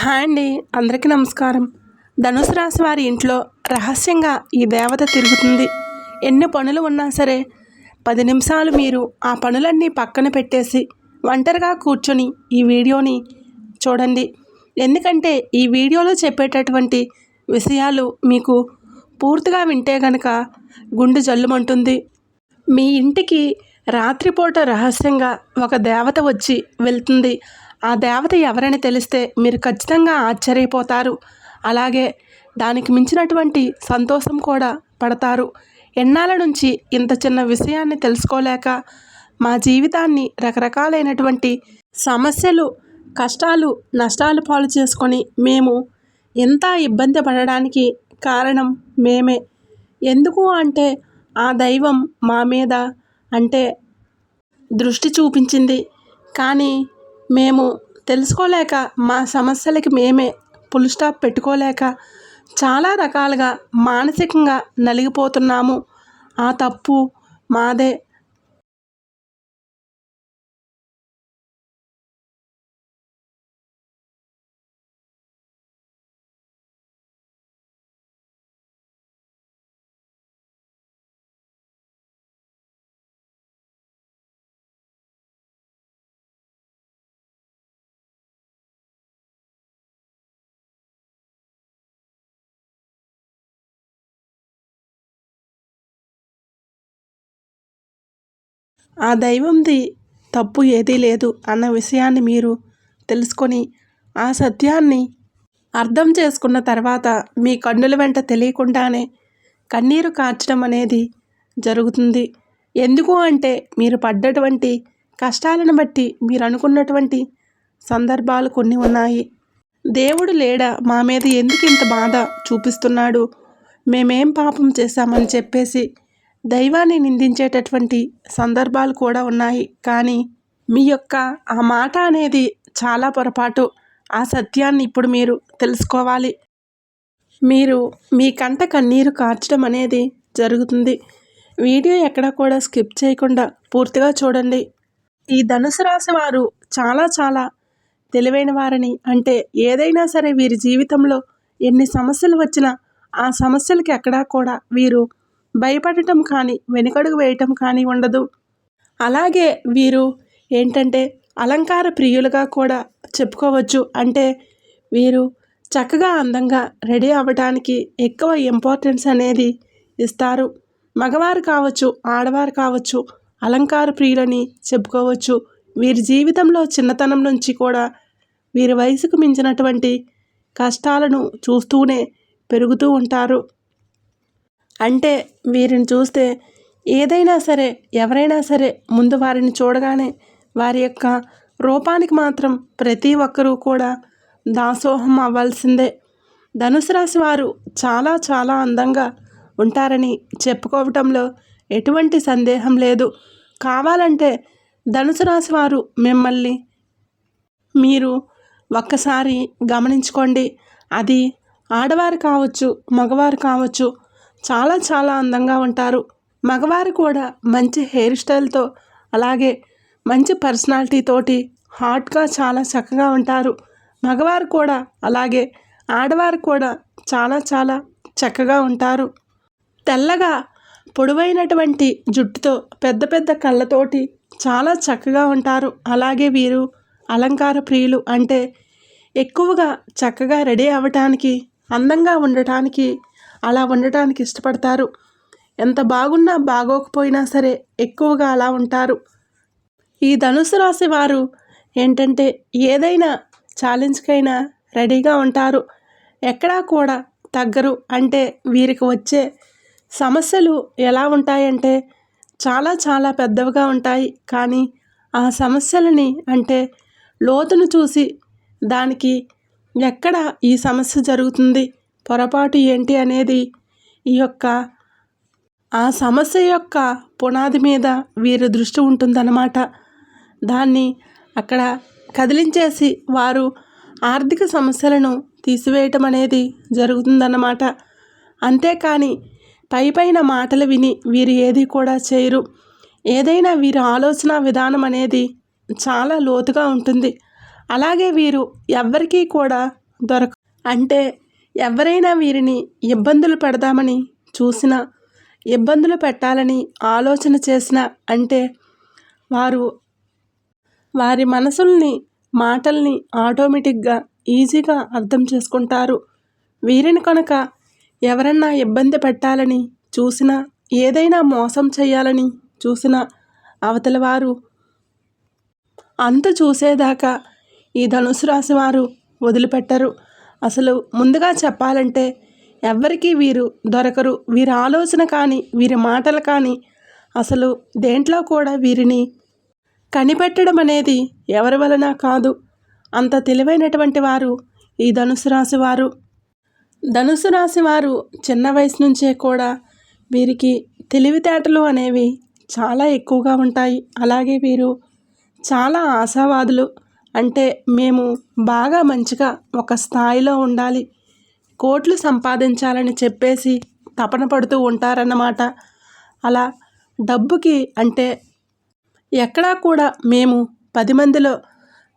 Hi అండి అందరికీ నమస్కారం. ధనుసు రాశి వారి ఇంట్లో రహస్యంగా ఈ దేవత తిరుగుతుంది. ఎన్ని పనులు ఉన్నా సరే పది నిమిషాలు మీరు ఆ పనులన్నీ పక్కన పెట్టేసి ఒంటరిగా కూర్చొని ఈ వీడియోని చూడండి. ఎందుకంటే ఈ వీడియోలో చెప్పేటటువంటి విషయాలు మీకు పూర్తిగా వింటే గనక గుండె జల్లుమంటుంది. మీ ఇంటికి రాత్రిపూట రహస్యంగా ఒక దేవత వచ్చి వెళ్తుంది. ఆ దేవత ఎవరని తెలిస్తే మీరు ఖచ్చితంగా ఆశ్చర్యపోతారు. అలాగే దానికి మించినటువంటి సంతోషం కూడా పడతారు. ఎన్నాళ్ళ నుంచి ఇంత చిన్న విషయాన్ని తెలుసుకోలేక మా జీవితాన్ని రకరకాలైనటువంటి సమస్యలు కష్టాలు నష్టాలు పాలు చేసుకొని మేము ఎంత ఇబ్బంది పడడానికి కారణం మేమే. ఎందుకు అంటే ఆ దైవం మా మీద అంటే దృష్టి చూపించింది. కానీ మేము తెలుసుకోలేక మా సమస్యలకి మేమే ఫుల్ స్టాప్ పెట్టుకోలేక చాలా రకాలుగా మానసికంగా నలిగిపోతున్నాము. ఆ తప్పు మాదే ఆ దైవంది తప్పు ఏదీ లేదు అన్న విషయాన్ని మీరు తెలుసుకొని ఆ సత్యాన్ని అర్థం చేసుకున్న తర్వాత మీ కన్నుల వెంట తెలియకుండానే కన్నీరు కార్చడం అనేది జరుగుతుంది. ఎందుకు అంటే మీరు పడ్డటువంటి కష్టాలను బట్టి మీరు అనుకున్నటువంటి సందర్భాలు కొన్ని ఉన్నాయి. దేవుడు లేడా? మా మీద ఎందుకు ఇంత బాధ చూపిస్తున్నాడు? మేమేం పాపం చేశామని చెప్పేసి దైవాన్ని నిందించేటటువంటి సందర్భాలు కూడా ఉన్నాయి. కానీ మీ యొక్క ఆ మాట అనేది చాలా పొరపాటు. ఆ సత్యాన్ని ఇప్పుడు మీరు తెలుసుకోవాలి. మీరు మీ కంట కన్నీరు కార్చడం అనేది జరుగుతుంది. వీడియో ఎక్కడ కూడా స్కిప్ చేయకుండా పూర్తిగా చూడండి. ఈ ధనుసు రాశి వారు చాలా చాలా తెలివైన వారని అంటే ఏదైనా సరే వీరి జీవితంలో ఎన్ని సమస్యలు వచ్చినా ఆ సమస్యలకి ఎక్కడా కూడా వీరు భయపడటం కానీ వెనుకడుగు వేయటం కానీ ఉండదు. అలాగే వీరు ఏంటంటే అలంకార ప్రియులుగా కూడా చెప్పుకోవచ్చు. అంటే వీరు చక్కగా అందంగా రెడీ అవ్వడానికి ఎక్కువ ఇంపార్టెన్స్ అనేది ఇస్తారు. మగవారు కావచ్చు ఆడవారు కావచ్చు అలంకార ప్రియులని చెప్పుకోవచ్చు. వీరి జీవితంలో చిన్నతనం నుంచి కూడా వీరి వయసుకు మించినటువంటి కష్టాలను చూస్తూనే పెరుగుతూ ఉంటారు. అంటే వీరిని చూస్తే ఏదైనా సరే ఎవరైనా సరే ముందు వారిని చూడగానే వారి యొక్క రూపానికి మాత్రం ప్రతి ఒక్కరూ కూడా దాసోహం అవ్వాల్సిందే. ధనుసు రాశి వారు చాలా చాలా అందంగా ఉంటారని చెప్పుకోవటంలో ఎటువంటి సందేహం లేదు. కావాలంటే ధనుసు రాశి వారు మిమ్మల్ని మీరు ఒక్కసారి గమనించుకోండి. అది ఆడవారు కావచ్చు మగవారు కావచ్చు చాలా చాలా అందంగా ఉంటారు. మగవారు కూడా మంచి హెయిర్ స్టైల్తో అలాగే మంచి పర్సనాలిటీతోటి హాట్గా చాలా చక్కగా ఉంటారు. మగవారు కూడా అలాగే ఆడవారు కూడా చాలా చాలా చక్కగా ఉంటారు. తెల్లగా పొడవైనటువంటి జుట్టుతో పెద్ద పెద్ద కళ్ళతోటి చాలా చక్కగా ఉంటారు. అలాగే వీరు అలంకార ప్రియులు అంటే ఎక్కువగా చక్కగా రెడీ అవ్వటానికి అందంగా ఉండటానికి అలా ఉండటానికి ఇష్టపడతారు. ఎంత బాగున్నా బాగోకపోయినా సరే ఎక్కువగా అలా ఉంటారు. ఈ ధనుసు రాశి వారు ఏంటంటే ఏదైనా ఛాలెంజ్కైనా రెడీగా ఉంటారు. ఎక్కడా కూడా తగ్గరు. అంటే వీరికి వచ్చే సమస్యలు ఎలా ఉంటాయంటే చాలా చాలా పెద్దవిగా ఉంటాయి. కానీ ఆ సమస్యలని అంటే లోతును చూసి దానికి ఎక్కడ ఈ సమస్య జరుగుతుంది? పొరపాటు ఏంటి అనేది ఈ యొక్క ఆ సమస్య యొక్క పునాది మీద వీరి దృష్టి ఉంటుందన్నమాట. దాన్ని అక్కడ కదిలించేసి వారు ఆర్థిక సమస్యలను తీసివేయటం అనేది జరుగుతుందన్నమాట. అంతేకాని పై పైన మాటలు విని వీరు ఏది కూడా చేయరు. ఏదైనా వీరి ఆలోచన విధానం అనేది చాలా లోతుగా ఉంటుంది. అలాగే వీరు ఎవ్వరికీ కూడా దొరక అంటే ఎవరైనా వీరిని ఇబ్బందులు పెడదామని చూసినా ఇబ్బందులు పెట్టాలని ఆలోచన చేసినా అంటే వారు వారి మనసుల్ని మాటల్ని ఆటోమేటిక్గా ఈజీగా అర్థం చేసుకుంటారు. వీరిని కనుక ఎవరన్నా ఇబ్బంది పెట్టాలని చూసినా ఏదైనా మోసం చేయాలని చూసినా అవతల వారు అంత చూసేదాకా ఈ ధనుసు రాశి వారు వదిలిపెట్టరు. అసలు ముందుగా చెప్పాలంటే ఎవ్వరికీ వీరు దొరకరు. వీరి ఆలోచన కానీ వీరి మాటలు కానీ అసలు దేంట్లో కూడా వీరిని కనిపెట్టడం అనేది ఎవరి వలన కాదు. అంత తెలివైనటువంటి వారు ఈ ధనుసు రాశి వారు. ధనుసు రాశి వారు చిన్న వయసు నుంచే కూడా వీరికి తెలివితేటలు అనేవి చాలా ఎక్కువగా ఉంటాయి. అలాగే వీరు చాలా ఆశావాదులు అంటే మేము బాగా మంచిగా ఒక స్థాయిలో ఉండాలి. కోట్లు సంపాదించాలని చెప్పేసి తపన పడుతూ ఉంటారన్నమాట. అలా డబ్బుకి అంటే ఎక్కడా కూడా మేము పది మందిలో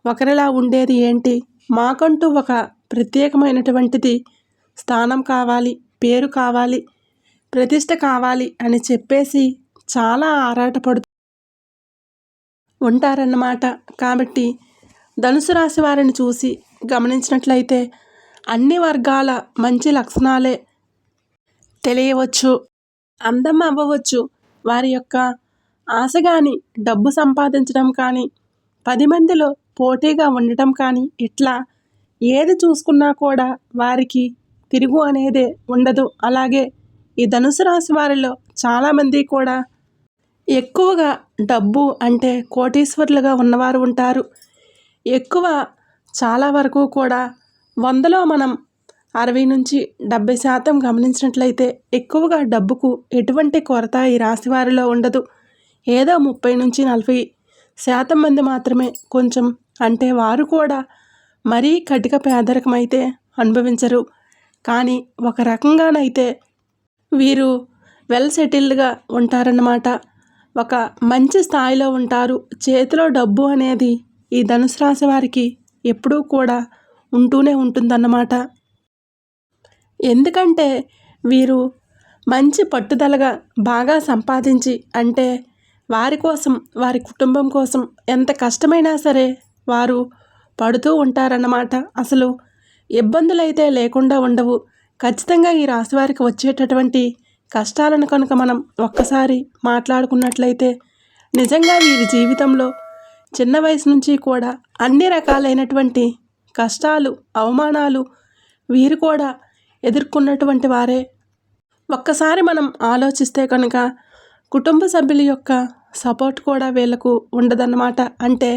ఒకరిలా ఉండేది ఏంటి? మాకంటూ ఒక ప్రత్యేకమైనటువంటిది స్థానం కావాలి పేరు కావాలి ప్రతిష్ట కావాలి అని చెప్పేసి చాలా ఆరాటపడుతూ ఉంటారన్నమాట. కాబట్టి ధనుసు రాశి వారిని చూసి గమనించినట్లయితే అన్ని వర్గాల మంచి లక్షణాలే తెలియవచ్చు అందం అవ్వవచ్చు. వారి యొక్క ఆశ కానీ డబ్బు సంపాదించడం కానీ పది మందిలో పోటీగా ఉండటం కానీ ఇట్లా ఏది చూసుకున్నా కూడా వారికి తిరుగు అనేదే ఉండదు. అలాగే ఈ ధనుసు రాశి వారిలో చాలామంది కూడా ఎక్కువగా డబ్బు అంటే కోటీశ్వరులుగా ఉన్నవారు ఉంటారు. ఎక్కువ చాలా వరకు కూడా వందలో మనం అరవై నుంచి డెబ్బై శాతం గమనించినట్లయితే ఎక్కువగా డబ్బుకు ఎటువంటి కొరత ఈ రాశి వారిలో ఉండదు. ఏదో ముప్పై నుంచి నలభై శాతం మంది మాత్రమే కొంచెం అంటే వారు కూడా మరీ కటిక పేదరికం అయితే అనుభవించరు. కానీ ఒక రకంగానైతే వీరు వెల్ సెటిల్డ్గా ఉంటారన్నమాట. ఒక మంచి స్థాయిలో ఉంటారు. చేతిలో డబ్బు అనేది ఈ ధనుసు రాశి వారికి ఎప్పుడూ కూడా ఉంటూనే ఉంటుందన్నమాట. ఎందుకంటే వీరు మంచి పట్టుదలగా బాగా సంపాదించి అంటే వారి కోసం వారి కుటుంబం కోసం ఎంత కష్టమైనా సరే వారు పడుతూ ఉంటారన్నమాట. అసలు ఇబ్బందులైతే లేకుండా ఉండవు. ఖచ్చితంగా ఈ రాశి వారికి వచ్చేటటువంటి కష్టాలను కనుక మనం ఒక్కసారి మాట్లాడుకున్నట్లయితే నిజంగా వీరి జీవితంలో చిన్న వయసు నుంచి కూడా అన్ని రకాలైనటువంటి కష్టాలు అవమానాలు వీరు కూడా ఎదుర్కొన్నటువంటి వారే. ఒక్కసారి మనం ఆలోచిస్తే కనుక కుటుంబ సభ్యుల యొక్క సపోర్ట్ కూడా వీళ్ళకు ఉండదన్నమాట. అంటే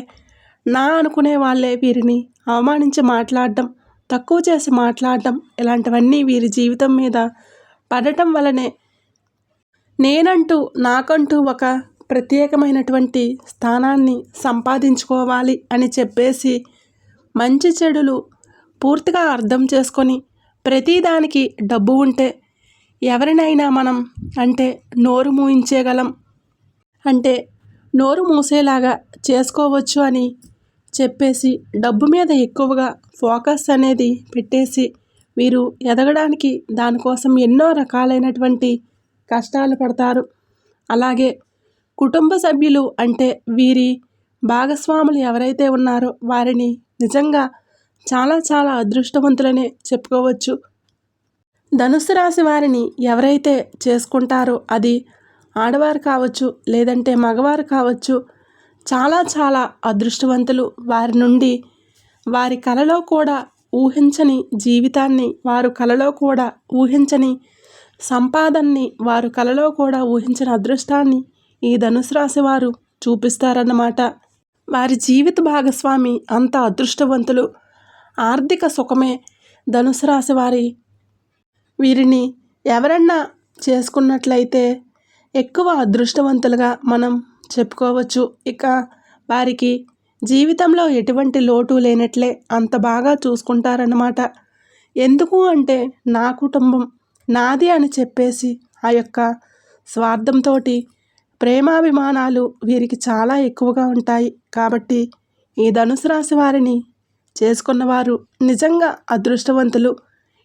నా అనుకునే వాళ్ళే వీరిని అవమానించి మాట్లాడడం తక్కువ చేసి మాట్లాడడం ఇలాంటివన్నీ వీరి జీవితం మీద పడటం వలనే నేనంటూ నాకంటూ ఒక ప్రత్యేకమైనటువంటి స్థానాన్ని సంపాదించుకోవాలి అని చెప్పేసి మంచి చెడులు పూర్తిగా అర్థం చేసుకొని ప్రతిదానికి డబ్బు ఉంటే ఎవరినైనా మనం అంటే నోరు మూయించేయగలం. అంటే నోరు మూసేలాగా చేసుకోవచ్చు అని చెప్పేసి డబ్బు మీద ఎక్కువగా ఫోకస్ అనేది పెట్టేసి వీరు ఎదగడానికి దానికోసం ఎన్నో రకాలైనటువంటి కష్టాలు పడతారు. అలాగే కుటుంబ సభ్యులు అంటే వీరి భాగస్వాములు ఎవరైతే ఉన్నారో వారిని నిజంగా చాలా చాలా అదృష్టవంతులనే చెప్పుకోవచ్చు. ధనుసు రాశి వారిని ఎవరైతే చేసుకుంటారో అది ఆడవారు కావచ్చు లేదంటే మగవారు కావచ్చు చాలా చాలా అదృష్టవంతులు వారి నుండి వారి కలలో కూడా ఊహించని జీవితాన్ని వారు కలలో కూడా ఊహించని సంపాదనని వారు కలలో కూడా ఊహించిన అదృష్టాన్ని ఈ ధనుసు రాశి వారు చూపిస్తారన్నమాట. వారి జీవిత భాగస్వామి అంత అదృష్టవంతులు. ఆర్థిక సుఖమే ధనుసు రాశి వారి వీరిని ఎవరన్నా చేసుకున్నట్లయితే ఎక్కువ అదృష్టవంతులుగా మనం చెప్పుకోవచ్చు. ఇక వారికి జీవితంలో ఎటువంటి లోటు లేనట్లే అంత బాగా చూసుకుంటారన్నమాట. ఎందుకు అంటే నా కుటుంబం నాది అని చెప్పేసి ఆ యొక్క స్వార్థంతో ప్రేమాభిమానాలు వీరికి చాలా ఎక్కువగా ఉంటాయి. కాబట్టి ఈ ధనుసు రాశి వారిని చేసుకున్నవారు నిజంగా అదృష్టవంతులు.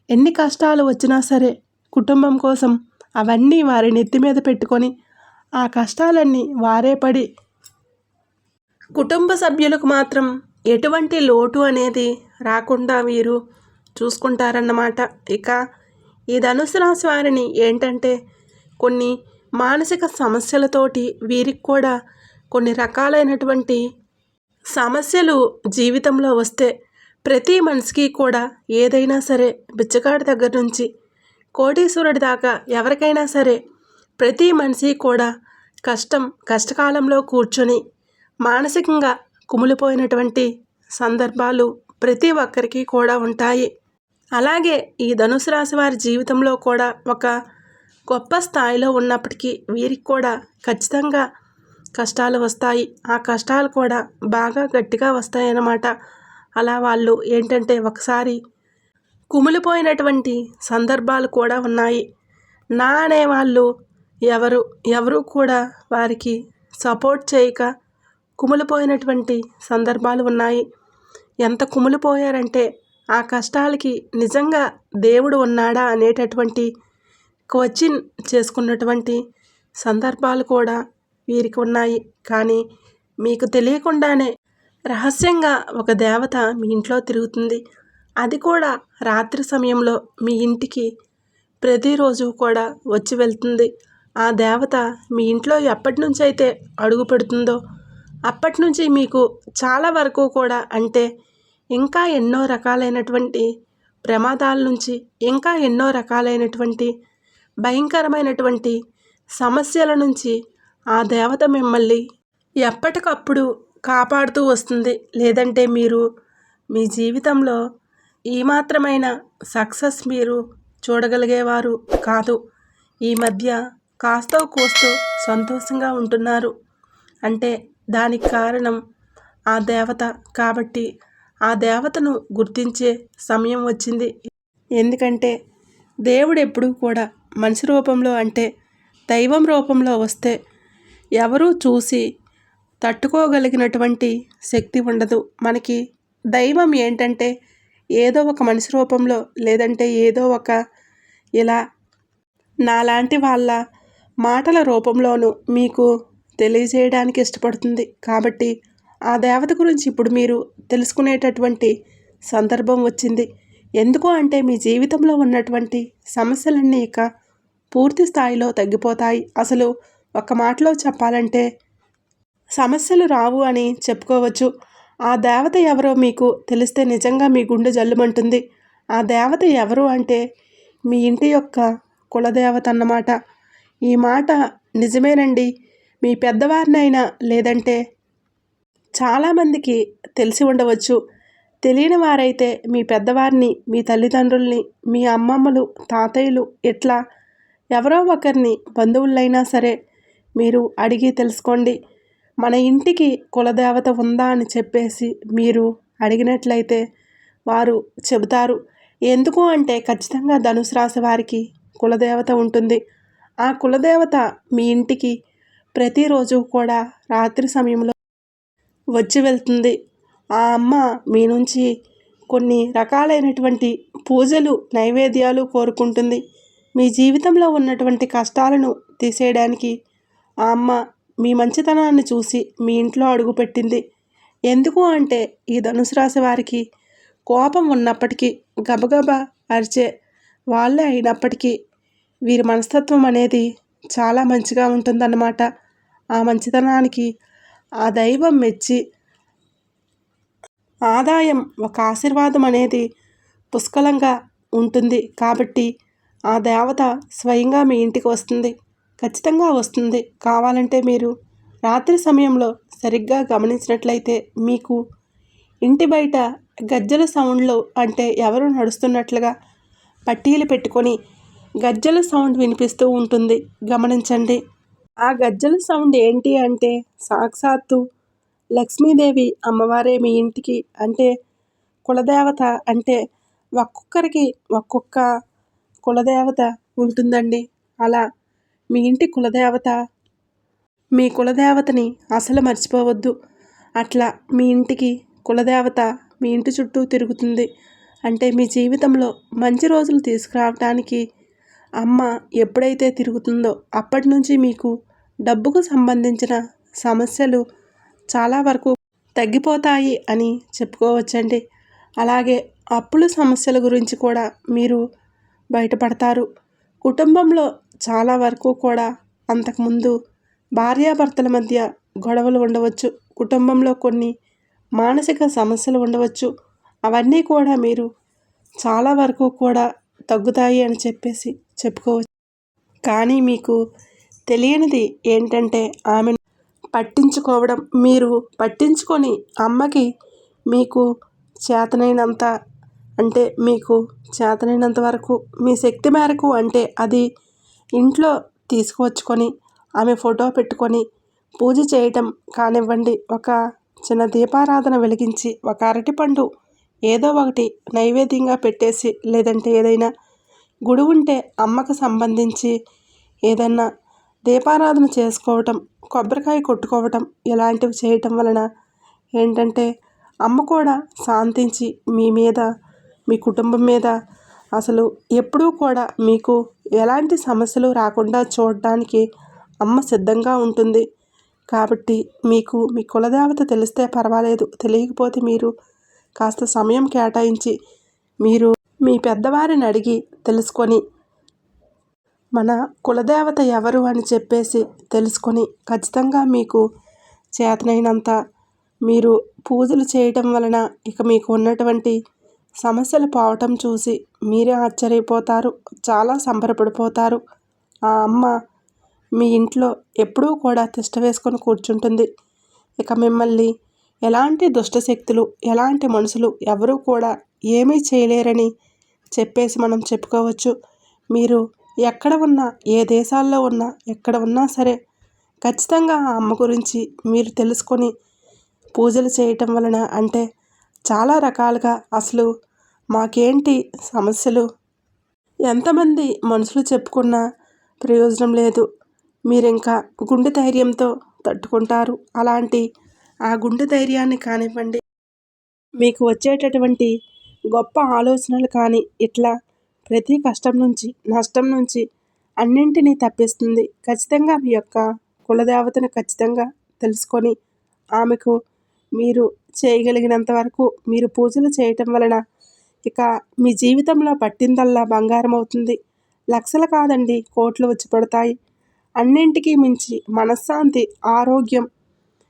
ఎన్ని కష్టాలు వచ్చినా సరే కుటుంబం కోసం అవన్నీ వారి నెత్తి మీద పెట్టుకొని ఆ కష్టాలన్నీ వారే పడి కుటుంబ సభ్యులకు మాత్రం ఎటువంటి లోటు అనేది రాకుండా వీరు చూసుకుంటారన్నమాట. ఇక ఈ ధనుసు రాశి వారిని ఏంటంటే కొన్ని మానసిక సమస్యలతోటి వీరికి కూడా కొన్ని రకాలైనటువంటి సమస్యలు జీవితంలో వస్తే ప్రతి మనిషికి కూడా ఏదైనా సరే బిచ్చగాడి దగ్గర నుంచి కోటీశ్వరుడి దాకా ఎవరికైనా సరే ప్రతి మనిషి కూడా కష్టం కష్టకాలంలో కూర్చొని మానసికంగా కుమిలిపోయినటువంటి సందర్భాలు ప్రతి ఒక్కరికి కూడా ఉంటాయి. అలాగే ఈ ధనుసు రాశి వారి జీవితంలో కూడా ఒక గొప్ప స్థాయిలో ఉన్నప్పటికీ వీరికి కూడా ఖచ్చితంగా కష్టాలు వస్తాయి. ఆ కష్టాలు కూడా బాగా గట్టిగా వస్తాయి అన్నమాట అలా వాళ్ళు ఏంటంటే ఒకసారి కుమిలిపోయినటువంటి సందర్భాలు కూడా ఉన్నాయి. నా అనేవాళ్ళు ఎవరు ఎవరు కూడా వారికి సపోర్ట్ చేయక కుమిలిపోయినటువంటి సందర్భాలు ఉన్నాయి. ఎంత కుమిలిపోయారంటే ఆ కష్టాలకి నిజంగా దేవుడు ఉన్నాడా అనేటటువంటి క్వశ్చన్ చేసుకున్నటువంటి సందర్భాలు కూడా వీరికి ఉన్నాయి. కానీ మీకు తెలియకుండానే రహస్యంగా ఒక దేవత మీ ఇంట్లో తిరుగుతుంది. అది కూడా రాత్రి సమయంలో మీ ఇంటికి ప్రతిరోజు కూడా వచ్చి వెళ్తుంది. ఆ దేవత మీ ఇంట్లో ఎప్పటి నుంచి అయితే అడుగు పెడుతుందో అప్పటి నుంచి మీకు చాలా వరకు కూడా అంటే ఇంకా ఎన్నో రకాలైనటువంటి ప్రమాదాల నుంచి ఇంకా ఎన్నో రకాలైనటువంటి భయంకరమైనటువంటి సమస్యల నుంచి ఆ దేవత మిమ్మల్ని ఎప్పటికప్పుడు కాపాడుతూ వస్తుంది. లేదంటే మీరు మీ జీవితంలో ఏమాత్రమైన సక్సెస్ మీరు చూడగలిగేవారు కాదు. ఈ మధ్య కాస్తో కూస్తూ సంతోషంగా ఉంటున్నారు. అంటే దానికి కారణం ఆ దేవత. కాబట్టి ఆ దేవతను గుర్తించే సమయం వచ్చింది. ఎందుకంటే దేవుడు ఎప్పుడూ కూడా మనిషి రూపంలో అంటే దైవం రూపంలో వస్తే ఎవరూ చూసి తట్టుకోగలిగినటువంటి శక్తి ఉండదు. మనకి దైవం ఏంటంటే ఏదో ఒక మనిషి రూపంలో లేదంటే ఏదో ఒక ఇలా నాలాంటి వాళ్ళ మాటల రూపంలోనూ మీకు తెలియజేయడానికి ఇష్టపడుతుంది. కాబట్టి ఆ దేవత గురించి ఇప్పుడు మీరు తెలుసుకునేటటువంటి సందర్భం వచ్చింది. ఎందుకు అంటే మీ జీవితంలో ఉన్నటువంటి సమస్యలన్నీ ఇక పూర్తి స్థాయిలో తగ్గిపోతాయి. అసలు ఒక మాటలో చెప్పాలంటే సమస్యలు రావు అని చెప్పుకోవచ్చు. ఆ దేవత ఎవరో మీకు తెలిస్తే నిజంగా మీ గుండె జల్లుమంటుంది. ఆ దేవత ఎవరు అంటే మీ ఇంటి యొక్క కులదేవత అన్నమాట. ఈ మాట నిజమేనండి. మీ పెద్దవారినైనా లేదంటే చాలామందికి తెలిసి ఉండవచ్చు. తెలియని వారైతే మీ పెద్దవారిని మీ తల్లిదండ్రుల్ని మీ అమ్మమ్మలు తాతయ్యలు ఇట్లా ఎవరో ఒకరిని బంధువులైనా సరే మీరు అడిగి తెలుసుకోండి. మన ఇంటికి కులదేవత ఉందా అని చెప్పేసి మీరు అడిగినట్లయితే వారు చెబుతారు. ఎందుకు అంటే ఖచ్చితంగా ధనుసు రాశి వారికి కులదేవత ఉంటుంది. ఆ కులదేవత మీ ఇంటికి ప్రతిరోజు కూడా రాత్రి సమయంలో వచ్చి వెళ్తుంది. ఆ అమ్మ మీ నుంచి కొన్ని రకాలైనటువంటి పూజలు నైవేద్యాలు కోరుకుంటుంది. మీ జీవితంలో ఉన్నటువంటి కష్టాలను తీసేయడానికి ఆ అమ్మ మీ మంచితనాన్ని చూసి మీ ఇంట్లో అడుగుపెట్టింది ఎందుకు అంటే ఈ ధనుసు రాశి వారికి కోపం ఉన్నప్పటికీ గబగబా అరిచే వాళ్ళే అయినప్పటికీ వీరి మనస్తత్వం అనేది చాలా మంచిగా ఉంటుందన్నమాట. ఆ మంచితనానికి ఆ దైవం మెచ్చి ఆదాయం ఒక ఆశీర్వాదం అనేది పుష్కలంగా ఉంటుంది. కాబట్టి ఆ దేవత స్వయంగా మీ ఇంటికి వస్తుంది. ఖచ్చితంగా వస్తుంది. కావాలంటే మీరు రాత్రి సమయంలో సరిగ్గా గమనించినట్లయితే మీకు ఇంటి బయట గజ్జల సౌండ్లు అంటే ఎవరు నడుస్తున్నట్లుగా పట్టీలు పెట్టుకొని గజ్జల సౌండ్ వినిపిస్తూ ఉంటుంది. గమనించండి. ఆ గజ్జల సౌండ్ ఏంటి అంటే సాక్షాత్తు లక్ష్మీదేవి అమ్మవారే మీ ఇంటికి అంటే కులదేవత అంటే ఒక్కొక్కరికి ఒక్కొక్క కులదేవత ఉంటుందండి. అలా మీ ఇంటి కులదేవత? మీ కులదేవతని అసలు మర్చిపోవద్దు. అట్లా మీ ఇంటికి కులదేవత మీ ఇంటి చుట్టూ తిరుగుతుంది. అంటే మీ జీవితంలో మంచి రోజులు తీసుకురావడానికి అమ్మ ఎప్పుడైతే తిరుగుతుందో అప్పటి నుంచి మీకు డబ్బుకు సంబంధించిన సమస్యలు చాలా వరకు తగ్గిపోతాయి అని చెప్పుకోవచ్చండి. అలాగే అప్పుల సమస్యల గురించి కూడా మీరు బయటపడతారు. కుటుంబంలో చాలా వరకు కూడా అంతకుముందు భార్యాభర్తల మధ్య గొడవలు ఉండవచ్చు. కుటుంబంలో కొన్ని మానసిక సమస్యలు ఉండవచ్చు. అవన్నీ కూడా మీరు చాలా వరకు కూడా తగ్గుతాయి అని చెప్పేసి చెప్పుకోవచ్చు. కానీ మీకు తెలియనిది ఏంటంటే ఆమెను పట్టించుకోవడం. మీరు పట్టించుకొని అమ్మకి మీకు చేతనైనంత అంటే మీకు చేతనైనంత వరకు మీ శక్తి మేరకు అంటే అది ఇంట్లో తీసుకువచ్చుకొని ఆమె ఫోటో పెట్టుకొని పూజ చేయటం కానివ్వండి ఒక చిన్న దీపారాధన వెలిగించి ఒక అరటిపండు ఏదో ఒకటి నైవేద్యంగా పెట్టేసి లేదంటే ఏదైనా గుడి ఉంటే అమ్మకు సంబంధించి ఏదన్నా దీపారాధన చేసుకోవటం కొబ్బరికాయ కొట్టుకోవటం ఇలాంటివి చేయటం వలన ఏంటంటే అమ్మ కూడా శాంతించి మీ మీద మీ కుటుంబం మీద. అసలు ఎప్పుడూ కూడా మీకు ఎలాంటి సమస్యలు రాకుండా చూడడానికి అమ్మ సిద్ధంగా ఉంటుంది. కాబట్టి మీకు మీ కులదేవత తెలిస్తే పర్వాలేదు. తెలియకపోతే మీరు కాస్త సమయం కేటాయించి మీరు మీ పెద్దవారిని అడిగి తెలుసుకొని మన కులదేవత ఎవరు అని చెప్పేసి తెలుసుకొని ఖచ్చితంగా మీకు చేతనైనంత మీరు పూజలు చేయటం వలన ఇక మీకు ఉన్నటువంటి సమస్యలు పోవటం చూసి మీరే ఆశ్చర్యపోతారు చాలా సంబరపడిపోతారు. ఆ అమ్మ మీ ఇంట్లో ఎప్పుడూ కూడా తిష్ట వేసుకొని కూర్చుంటుంది. ఇక మిమ్మల్ని ఎలాంటి దుష్టశక్తులు ఎలాంటి మనుషులు ఎవరూ కూడా ఏమీ చేయలేరని చెప్పేసి మనం చెప్పుకోవచ్చు. మీరు ఎక్కడ ఉన్నా ఏ దేశాల్లో ఉన్నా ఎక్కడ ఉన్నా సరే ఖచ్చితంగా ఆ అమ్మ గురించి మీరు తెలుసుకొని పూజలు చేయటం వలన అంటే చాలా రకాలుగా అసలు మాకేంటి సమస్యలు? ఎంతమంది మనుషులు చెప్పుకున్నా ప్రయోజనం లేదు. మీరు ఇంకా గుండె ధైర్యంతో తట్టుకుంటారు. అలాంటి ఆ గుండె ధైర్యాన్ని కానివ్వండి. మీకు వచ్చేటటువంటి గొప్ప ఆలోచనలు కానీ ఇట్లా ప్రతి కష్టం నుంచి నష్టం నుంచి అన్నింటినీ తప్పిస్తుంది. ఖచ్చితంగా మీ యొక్క కులదేవతను ఖచ్చితంగా తెలుసుకొని ఆమెకు మీరు చేయగలిగినంత వరకు మీరు పూజలు చేయటం వలన ఇక మీ జీవితంలో పట్టిందల్లా బంగారం అవుతుంది. లక్షలు కాదండి కోట్లు వచ్చి పడతాయి. అన్నింటికీ మించి మనశ్శాంతి ఆరోగ్యం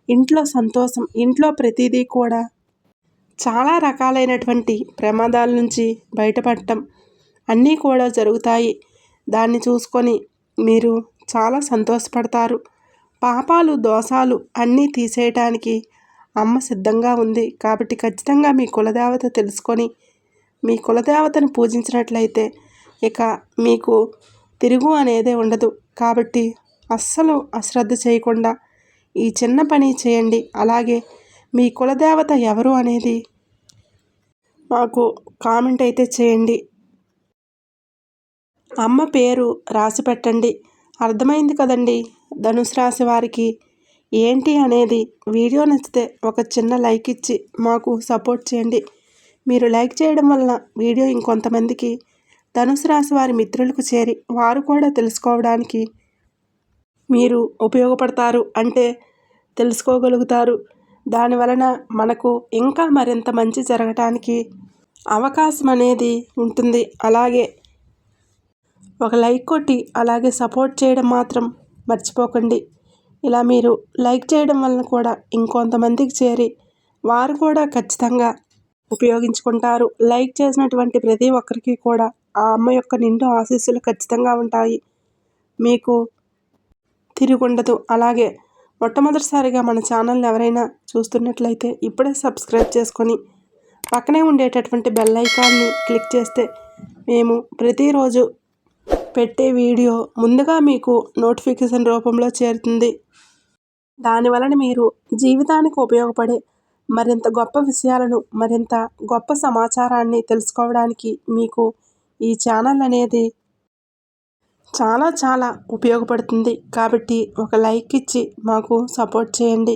ఇంట్లో సంతోషం ఇంట్లో ప్రతిదీ కూడా. చాలా రకాలైనటువంటి ప్రమాదాల నుంచి బయటపడటం అన్నీ కూడా జరుగుతాయి. దాన్ని చూసుకొని మీరు చాలా సంతోషపడతారు. పాపాలు దోషాలు అన్నీ తీసేయటానికి అమ్మ సిద్ధంగా ఉంది. కాబట్టి ఖచ్చితంగా మీ కులదేవత తెలుసుకొని మీ కులదేవతను పూజించినట్లయితే ఇక మీకు తిరుగు అనేదే ఉండదు. కాబట్టి అస్సలు అశ్రద్ధ చేయకుండా ఈ చిన్న పని చేయండి. అలాగే మీ కులదేవత ఎవరు అనేది మాకు కామెంట్ అయితే చేయండి. అమ్మ పేరు రాసి పెట్టండి. అర్థమైంది కదండి? ధనుసు రాశి వారికి ఏంటి అనేది వీడియో నచ్చితే ఒక చిన్న లైక్ ఇచ్చి మాకు సపోర్ట్ చేయండి. మీరు లైక్ చేయడం వలన వీడియో ఇంకొంతమందికి ధనుసు రాశి వారి మిత్రులకు చేరి వారు కూడా తెలుసుకోవడానికి మీరు ఉపయోగపడతారు అంటే తెలుసుకోగలుగుతారు. దాని వలన మనకు ఇంకా మరింత మంచి జరగటానికి అవకాశం అనేది ఉంటుంది. అలాగే ఒక లైక్ కొట్టి అలాగే సపోర్ట్ చేయడం మాత్రం మర్చిపోకండి. ఇలా మీరు లైక్ చేయడం వలన కూడా ఇంకొంతమందికి చేరి వారు కూడా ఖచ్చితంగా ఉపయోగించుకుంటారు. లైక్ చేసినటువంటి ప్రతి ఒక్కరికి కూడా ఆ అమ్మ యొక్క నిండు ఆశీస్సులు ఖచ్చితంగా ఉంటాయి. మీకు తిరుగుండదు. అలాగే మొట్టమొదటిసారిగా మన ఛానల్ని ఎవరైనా చూస్తున్నట్లయితే ఇప్పుడే సబ్స్క్రైబ్ చేసుకొని పక్కనే ఉండేటటువంటి బెల్ ఐకాన్ని క్లిక్ చేస్తే మేము ప్రతిరోజు పెట్టే వీడియో ముందుగా మీకు నోటిఫికేషన్ రూపంలో చేరుతుంది. దానివలన మీరు జీవితానికి ఉపయోగపడే మరింత గొప్ప విషయాలను మరింత గొప్ప సమాచారాన్ని తెలుసుకోవడానికి మీకు ఈ ఛానల్ అనేది చాలా చాలా ఉపయోగపడుతుంది. కాబట్టి ఒక లైక్ ఇచ్చి మాకు సపోర్ట్ చేయండి.